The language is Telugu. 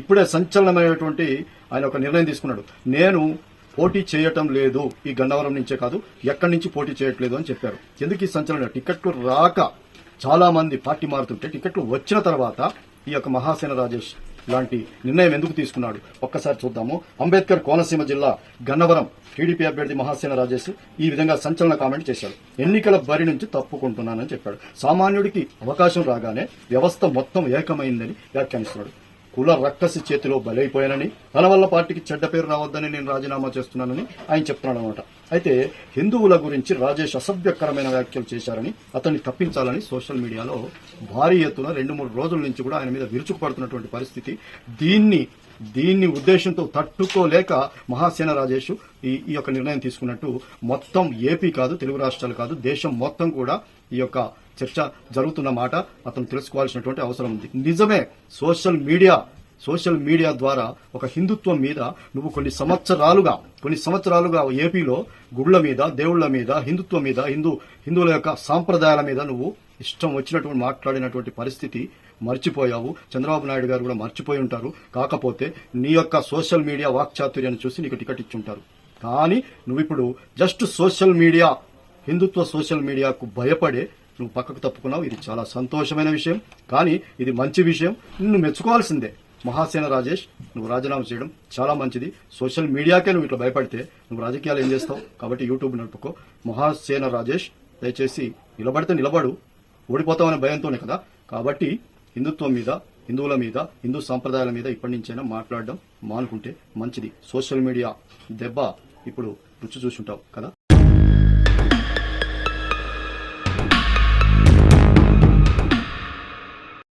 ఇప్పుడే సంచలనమైనటువంటి ఆయన ఒక నిర్ణయం తీసుకున్నాడు. నేను పోటీ చేయటం లేదు ఈ గన్నవరం నుంచే కాదు ఎక్కడి నుంచి పోటీ చేయట్లేదు అని చెప్పారు. ఎందుకు ఈ సంచలనం? టికెట్లు రాక చాలా మంది పార్టీ మారుతుంటే టికెట్లు వచ్చిన తర్వాత ఈ యొక్క మహాసేన రాజేష్ లాంటి నిర్ణయం ఎందుకు తీసుకున్నాడు? ఒక్కసారి చూద్దాము. అంబేద్కర్ కోనసీమ జిల్లా గన్నవరం టీడీపీ అభ్యర్థి మహాసేన రాజేష్ ఈ విధంగా సంచలన కామెంట్ చేశాడు. ఎన్నికల బరి నుంచి తప్పుకుంటున్నానని చెప్పాడు. సామాన్యుడికి అవకాశం రాగానే వ్యవస్థ మొత్తం ఏకమైందని వ్యాఖ్యానిస్తున్నాడు. కుల రక్కసి చేతిలో బలైపోయానని తన వల్ల పార్టీకి చెడ్డ పేరు రావద్దని నేను రాజీనామా చేస్తున్నానని ఆయన చెప్తున్నాడు అనమాట అయితే హిందువుల గురించి రాజేష్ అసభ్యకరమైన వ్యాఖ్యలు చేశారని అతన్ని తప్పించాలని సోషల్ మీడియాలో భారీ ఎత్తున రెండు మూడు రోజుల నుంచి కూడా ఆయన మీద విరుచుకుపడుతున్నటువంటి పరిస్థితి. దీన్ని దీన్ని ఉద్దేశంతో తట్టుకోలేక మహాసేన రాజేష్ ఈ ఈ యొక్క నిర్ణయం తీసుకున్నట్టు మొత్తం ఏపీ కాదు తెలుగు రాష్ట్రాలు కాదు దేశం మొత్తం కూడా ఈ యొక్క చర్చ జరుగుతున్న మాట అతను తెలుసుకోవాల్సినటువంటి అవసరం ఉంది. నిజమే సోషల్ మీడియా సోషల్ మీడియా ద్వారా ఒక హిందుత్వం మీద నువ్వు కొన్ని సంవత్సరాలుగా కొన్ని సంవత్సరాలుగా ఏపీలో గుళ్ళ మీద దేవుళ్ళ మీద హిందుత్వం మీద హిందూ హిందువుల యొక్క సాంప్రదాయాల మీద నువ్వు ఇష్టం వచ్చినటువంటి మాట్లాడినటువంటి పరిస్థితి మర్చిపోయావు. చంద్రబాబు నాయుడు గారు కూడా మర్చిపోయి ఉంటారు. కాకపోతే నీ యొక్క సోషల్ మీడియా వాక్చాతుర్యాన్ని చూసి నీకు టికెట్ ఇచ్చుంటారు. కానీ నువ్వు ఇప్పుడు just social media Hindutva social మీడియాకు భయపడే నువ్వు పక్కకు తప్పుకున్నావు. ఇది చాలా సంతోషమైన విషయం. కానీ ఇది మంచి విషయం. నిన్ను మెచ్చుకోవాల్సిందే. మహాసేన రాజేష్ నువ్వు రాజీనామా చేయడం చాలా మంచిది. సోషల్ మీడియాకే నువ్వు ఇట్లా భయపడితే నువ్వు రాజకీయాలు ఏం చేస్తావు? కాబట్టి యూట్యూబ్ నడుపుకో. మహాసేన రాజేష్ దయచేసి నిలబడితే నిలబడు. ఓడిపోతామనే భయంతోనే కదా. కాబట్టి హిందుత్వం మీద హిందువుల మీద హిందూ సంప్రదాయాల మీద ఇప్పటి నుంచైనా మాట్లాడడం మానుకుంటే మంచిది. సోషల్ మీడియా దెబ్బ ఇప్పుడు రుచి చూసుంటావు కదా.